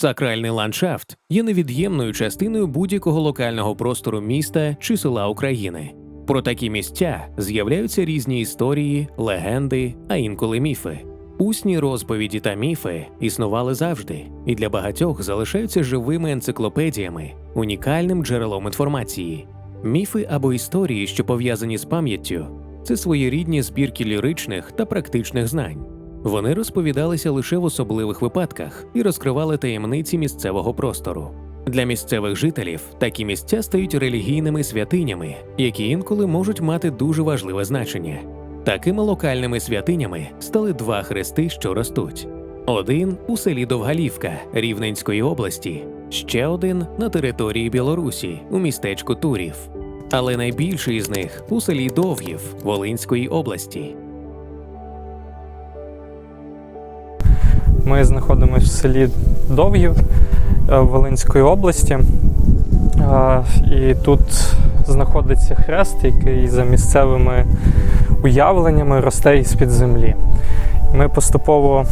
Сакральний ландшафт є невід'ємною частиною будь-якого локального простору міста чи села України. Про такі місця з'являються різні історії, легенди, а інколи міфи. Усні розповіді та міфи існували завжди, і для багатьох залишаються живими енциклопедіями, унікальним джерелом інформації. Міфи або історії, що пов'язані з пам'яттю, це своєрідні збірки ліричних та практичних знань. Вони розповідалися лише в особливих випадках і розкривали таємниці місцевого простору. Для місцевих жителів такі місця стають релігійними святинями, які інколи можуть мати дуже важливе значення. Такими локальними святинями стали два хрести, що ростуть: один у селі Довгалівка Рівненської області, ще один на території Білорусі у містечку Турів. Але найбільший із них у селі Довгів Волинської області. Ми знаходимося в селі Довгів е, Волинської області. Е, І тут знаходиться хрест, який за місцевими уявленнями росте із-під землі. Ми поступово,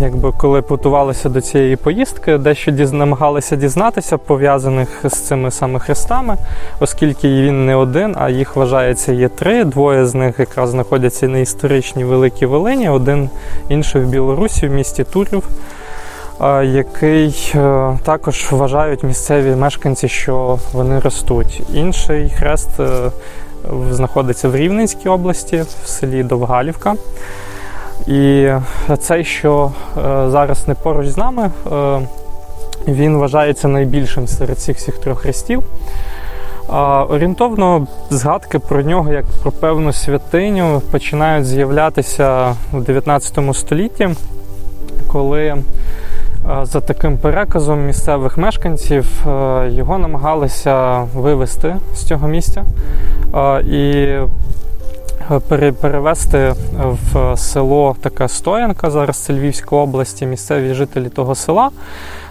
якби коли готувалися до цієї поїздки, дещо намагалися дізнатися пов'язаних з цими саме хрестами, оскільки він не один, а їх вважається є три. Двоє з них якраз знаходяться на історичній Великій Волині, один інший в Білорусі, в місті Турів. Який е, також вважають місцеві мешканці, що вони ростуть. Інший хрест е, знаходиться в Рівненській області, в селі Довгалівка. І цей, що е, зараз не поруч з нами, е, він вважається найбільшим серед цих всіх трьох хрестів. Орієнтовно згадки про нього як про певну святиню починають з'являтися у 19 столітті, коли е, за таким переказом місцевих мешканців його намагалися вивезти з цього місця і перевезти в село така Стоянка, зараз це Львівська області. Місцеві жителі того села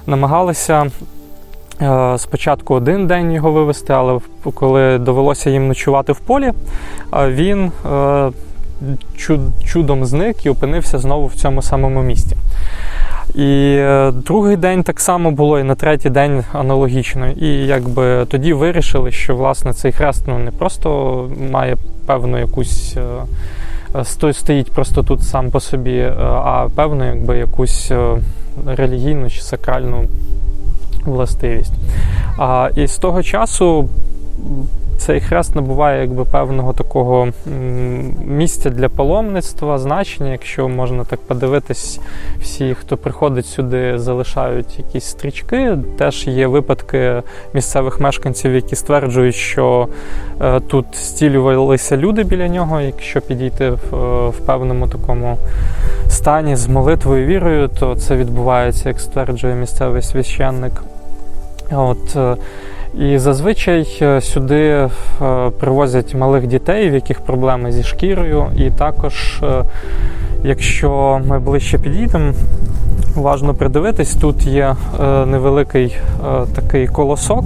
намагалися е, спочатку один день його вивезти, але коли довелося їм ночувати в полі, він е, чудом зник і опинився знову в цьому самому місці. І е, другий день так само було, і на третій день аналогічно. І якби тоді вирішили, що власне цей хрест ну, не просто має певну якусь. е, Стоїть просто тут сам по собі, е, а певну якби якусь е, релігійну чи сакральну властивість. А, і з того часу цей хрест набуває якби певного такого місця для паломництва, значення, якщо можна так подивитись, всі, хто приходить сюди, залишають якісь стрічки. Теж є випадки місцевих мешканців, які стверджують, що е, тут стілювалися люди біля нього. Якщо підійти в, е, в певному такому стані з молитвою вірою, то це відбувається, як стверджує місцевий священник. От, е, і зазвичай е, сюди е, привозять малих дітей, в яких проблеми зі шкірою. І також, е, якщо ми ближче підійдемо, уважно придивитись, тут є невеликий такий колосок.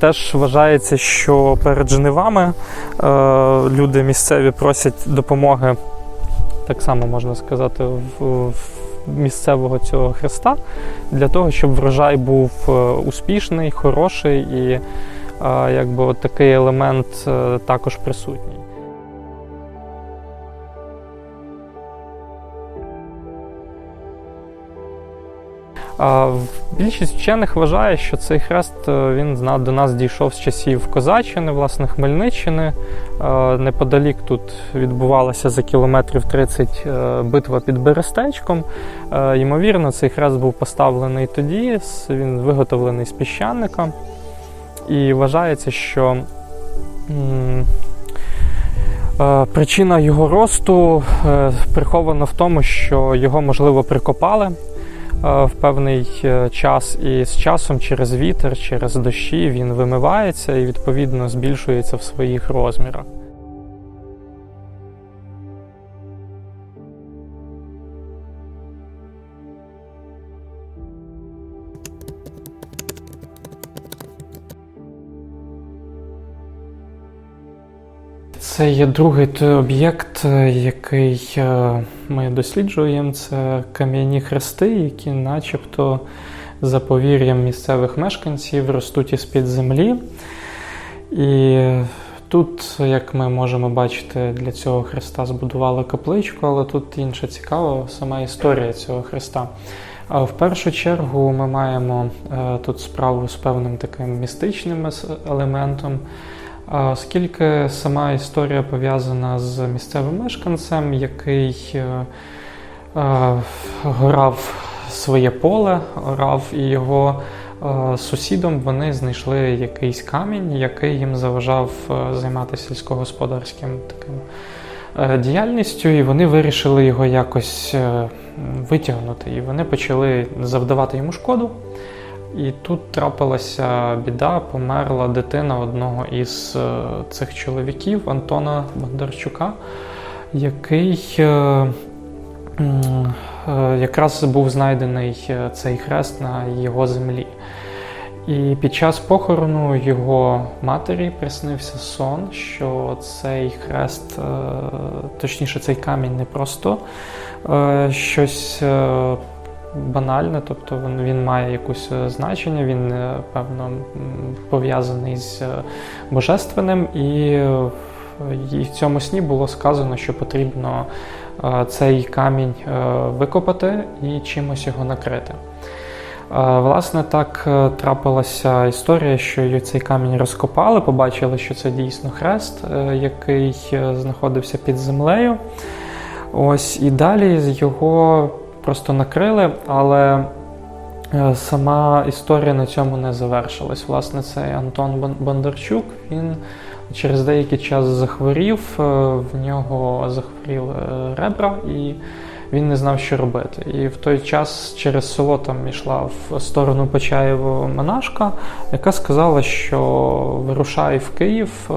Теж вважається, що перед жнивами люди місцеві просять допомоги, так само можна сказати, в місцевого цього хреста, для того, щоб врожай був е, успішний, хороший і е, якби такий елемент е, також присутній. Більшість вчених вважає, що цей хрест е, він до нас дійшов з часів Козаччини, власне, Хмельниччини. Е, Неподалік тут відбувалася за кілометрів 30 е, битва під Берестечком. Ймовірно, цей хрест був поставлений тоді, він виготовлений з піщаника. І вважається, що причина його росту прихована в тому, що його можливо прикопали в певний е, час, і з часом через вітер, через дощі він вимивається і відповідно збільшується в своїх розмірах. Це є другий той об'єкт, е, який е, ми досліджуємо. Це кам'яні хрести, які, начебто, за повір'ям місцевих мешканців, ростуть із під землі. І тут, як ми можемо бачити, для цього хреста збудували капличку, але тут інше цікаво, сама історія цього хреста. В першу чергу ми маємо е, тут справу з певним таким містичним елементом. Оскільки сама історія пов'язана з місцевим мешканцем, який е, е, горав своє поле, орав і його е, сусідом вони знайшли якийсь камінь, який їм заважав займатися сільськогосподарським таким діяльністю, і вони вирішили його якось витягнути. І вони почали завдавати йому шкоду. І тут трапилася біда, померла дитина одного із е, цих чоловіків Антона Бондарчука, який е, е, якраз був знайдений цей хрест на його землі. І під час похорону його матері приснився сон, що цей хрест, точніше, цей камінь не просто щось банальне, тобто він, він має якусь е, значення, він е, певно пов'язаний з е, божественним, і, і в цьому сні було сказано, що потрібно цей камінь викопати і чимось його накрити. Власне, так трапилася історія, що цей камінь розкопали, побачили, що це дійсно хрест, який знаходився під землею. Ось і далі його просто накрили, але е, сама історія на цьому не завершилась. Власне, цей Антон Бондарчук він через деякий час захворів, е, в нього захворіли е, ребра, і він не знав, що робити. І в той час через село там йшла в сторону Почаєво монашка, яка сказала, що вирушай в Київ,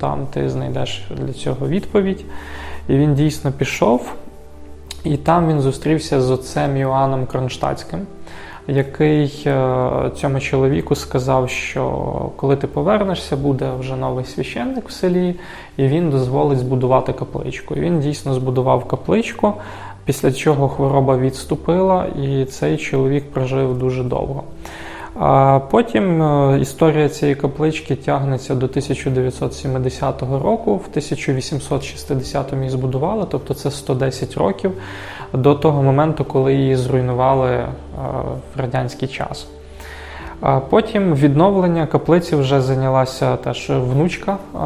там ти знайдеш для цього відповідь. І він дійсно пішов. І там він зустрівся з отцем Йоанном Кронштадтським, який е, цьому чоловіку сказав, що коли ти повернешся, буде вже новий священник в селі, і він дозволить збудувати капличку. І він дійсно збудував капличку, після чого хвороба відступила, і цей чоловік прожив дуже довго. А потім е, історія цієї каплички тягнеться до 1970 року. В 1860-му її збудували, тобто це 110 років до того моменту, коли її зруйнували е, в радянський час. А потім відновлення каплиці вже зайнялася теж внучка е,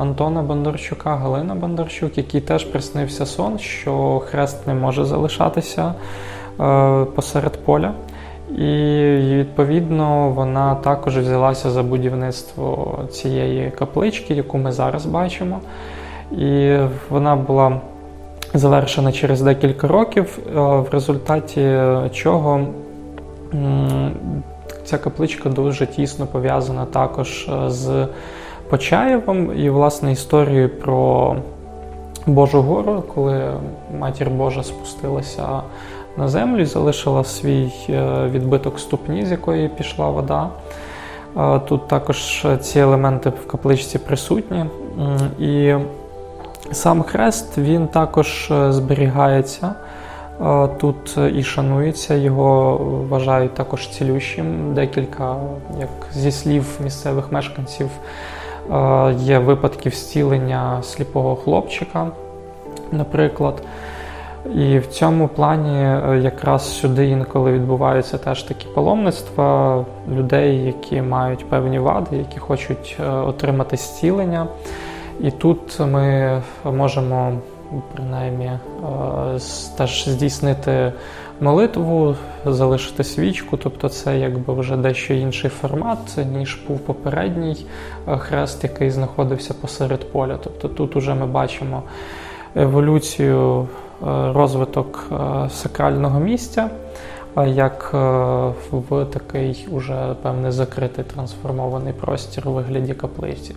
Антона Бондарчука, Галина Бондарчук, який теж приснився сон, що хрест не може залишатися посеред поля. І відповідно вона також взялася за будівництво цієї каплички, яку ми зараз бачимо. І вона була завершена через декілька років, в результаті чого ця капличка дуже тісно пов'язана також е, з Почаєвом і, власне, історією про Божу гору, коли матір Божа спустилася на землю залишила свій е, відбиток ступні, з якої пішла вода. Е, Тут також ці елементи в капличці присутні. І сам хрест він також е, зберігається. Тут і шанується, його вважають також цілющим. Декілька, як зі слів місцевих мешканців, є випадки зцілення сліпого хлопчика, наприклад. І в цьому плані е, якраз сюди інколи відбуваються теж такі паломництва людей, які мають певні вади, які хочуть е, отримати зцілення. І тут ми можемо принаймні е, теж здійснити молитву, залишити свічку, тобто це якби вже дещо інший формат, ніж був попередній хрест, який знаходився посеред поля. Тобто тут уже ми бачимо еволюцію, розвиток е, сакрального місця, е, як е, в такий уже певний закритий трансформований простір у вигляді каплиці.